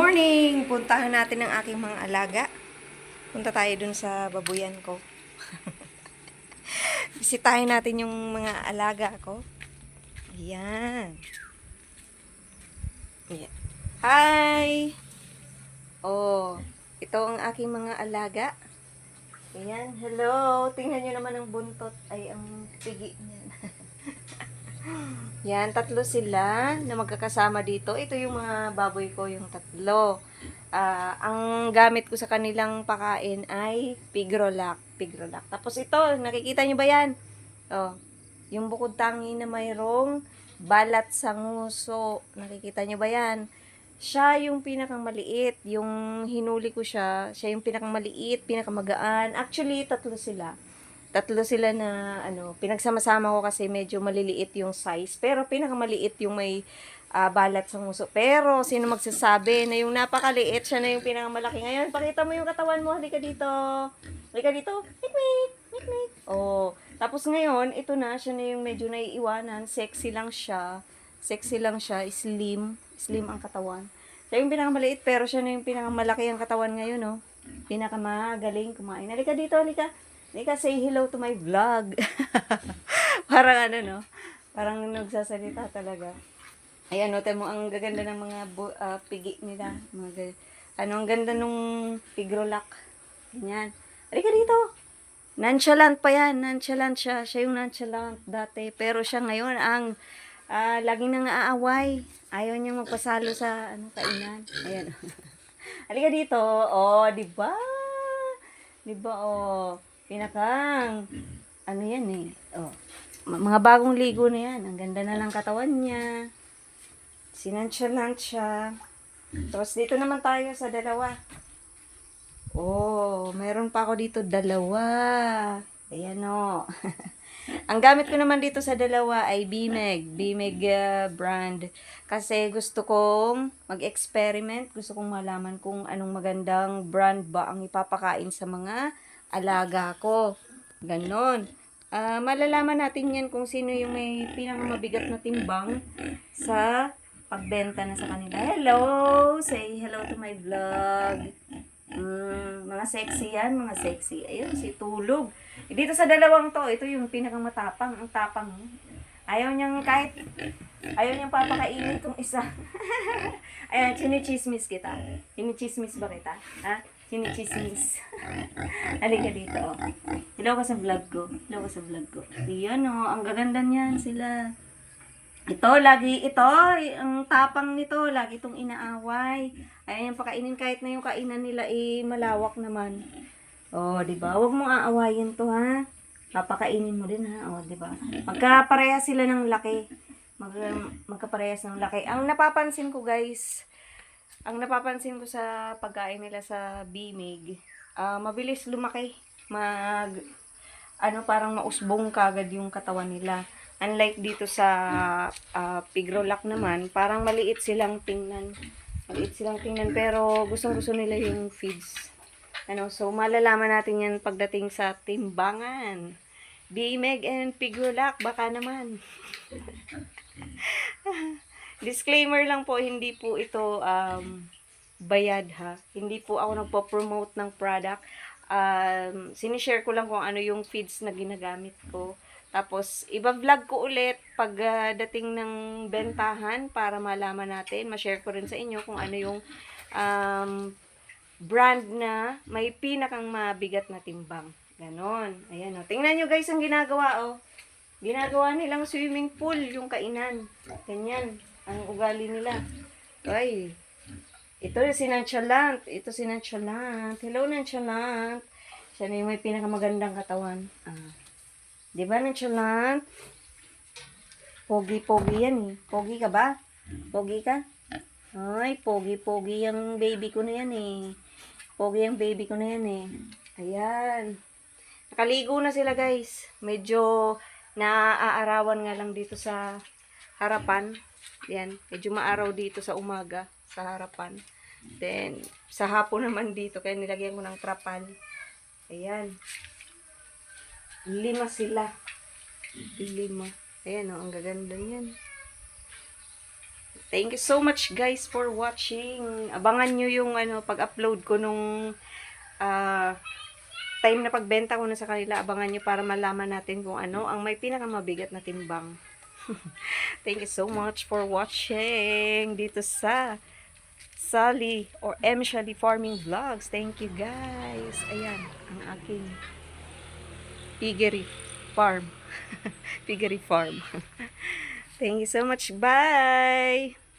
morning! Puntahan natin ang aking mga alaga. Punta tayo dun sa babuyan ko. Bisitahin natin yung mga alaga ko. Ayan. Ayan. Hi! Oh, ito ang aking mga alaga. Ayan, hello. Tingnan nyo naman ang buntot. Ay, ang pigi niyan. Yan, tatlo sila na magkakasama dito. Ito yung mga baboy ko, yung tatlo. Ah, ang gamit ko sa kanilang pakain ay pigrolac. Pigrolac. Tapos ito, nakikita nyo ba yan? Oh, yung bukod tangi na mayroong balat sa nguso. Nakikita nyo ba yan? Siya yung pinakamaliit. Yung hinuli ko siya, siya yung pinakamaliit, pinakamagaan. Actually, tatlo sila tatlo sila na ano, pinagsama-sama ko kasi medyo maliliit yung size. Pero pinakamaliit yung may ah, balat sa nguso. Pero sino magsasabi na yung napakaliit, siya na yung pinakamalaki. Ngayon, pakita mo yung katawan mo. Halika dito. Halika dito. Mikmik. Mikmik. Oh. Tapos ngayon, ito na, siya na yung medyo naiiwanan. Sexy lang siya. Sexy lang siya. Slim. Slim ang katawan. Siya yung pinakamaliit, pero siya na yung pinakamalaki ang katawan ngayon, no? Pinakamagaling kumain. Halika dito, halika. Halika, say hello to my vlog. Parang ano, no? Parang nagsasalita talaga. Ayan, note mo, ang gaganda ng mga ah, pigi nila. Mga ga- ano, ang ganda nung pigrolac. Ganyan. Halika dito. Nonchalant pa yan. Nonchalant siya. Siya yung nonchalant dati. Pero siya ngayon ang ah, laging nang aaway. Ayaw niyang magpasalo sa ano, kainan. Ayan. Halika dito. Oh, di ba? Di ba, oh. Pinakang, ano yan eh. Oh. Mga bagong ligo na yan. Ang ganda na ng katawan niya. Sinantsalant siya. Tapos dito naman tayo sa dalawa. Oh, meron pa ako dito dalawa. Ayan o. Ang gamit ko naman dito sa dalawa ay BMEG. BMEG uh, brand. Kasi gusto kong mag-experiment. Gusto kong malaman kung anong magandang brand ba ang ipapakain sa mga alaga ko. Ganon. Ah, malalaman natin yan kung sino yung may pinakamabigat na timbang sa pagbenta na sa kanila. Hello! Say hello to my vlog. Mm, mga sexy yan, mga sexy. Ayun, si Tulog. Eh, Dito sa dalawang to, ito yung pinakamatapang, ang tapang. Ayaw niyang kahit, ayaw niyang papakainin tong isa. Ayan, chinichismis kita. Chinichismis ba kita? Ha? Chinichismis. Halika dito, oh. Hello ka sa vlog ko. Hello ka sa vlog ko. Ayan, oh. Ang gaganda niyan sila. Ito, lagi ito, ang tapang nito, lagi itong inaaway. Ayan yung pakainin kahit na yung kainan nila eh, malawak naman. Oh, di ba? Huwag mong aawayin to, ha? Papakainin mo din, ha? Oh, di ba? Magkaparehas sila ng laki. Mag, magkaparehas ng laki. Ang napapansin ko, guys, ang napapansin ko sa pagkain nila sa bimig, ah, mabilis lumaki. Mag, ano, parang mausbong kagad yung katawan nila. Unlike dito sa uh, pigrolac naman, parang maliit silang tingnan. Maliit silang tingnan, pero gustong gusto nila yung feeds. Ano, so malalaman natin yan pagdating sa timbangan. BMEG and pigrolac, baka naman. Disclaimer lang po, hindi po ito um, bayad ha. Hindi po ako nagpo-promote ng product. Um, sinishare ko lang kung ano yung feeds na ginagamit ko. Tapos, iba-vlog ko ulit pag ah, dating ng bentahan para malaman natin. Ma-share ko rin sa inyo kung ano yung um, brand na may pinakang mabigat na timbang. Ganon. Ayan o. Tingnan nyo guys ang ginagawa o. Ginagawa nilang swimming pool yung kainan. Ganyan. Ang ugali nila. Ay. Ito si Nonchalant. Ito si Nonchalant. Hello Nonchalant. Siya na yung may pinakamagandang katawan. Ah. Di ba, nonchalant? Pogi-pogi yan eh. Pogi ka ba? Pogi ka? Ay, pogi-pogi yung baby ko na yan eh. Pogi yung baby ko na yan eh. Ayan. Nakaligo na sila guys. Medyo naaarawan nga lang dito sa harapan. Yan. Medyo maaraw dito sa umaga. Sa harapan. Then, sa hapon naman dito. Kaya nilagyan ko ng trapal. Ayan. Lima sila. Lima. Ayan o, ang gaganda niyan. Thank you so much guys for watching. Abangan nyo yung ano, pag-upload ko nung ah, time na pagbenta ko na sa kanila. Abangan nyo para malaman natin kung ano ang may pinakamabigat na timbang. Thank you so much for watching dito sa Sally or M. Shally Farming Vlogs. Thank you guys. Ayan, ang aking piggery farm. piggery farm. Thank you so much. Bye!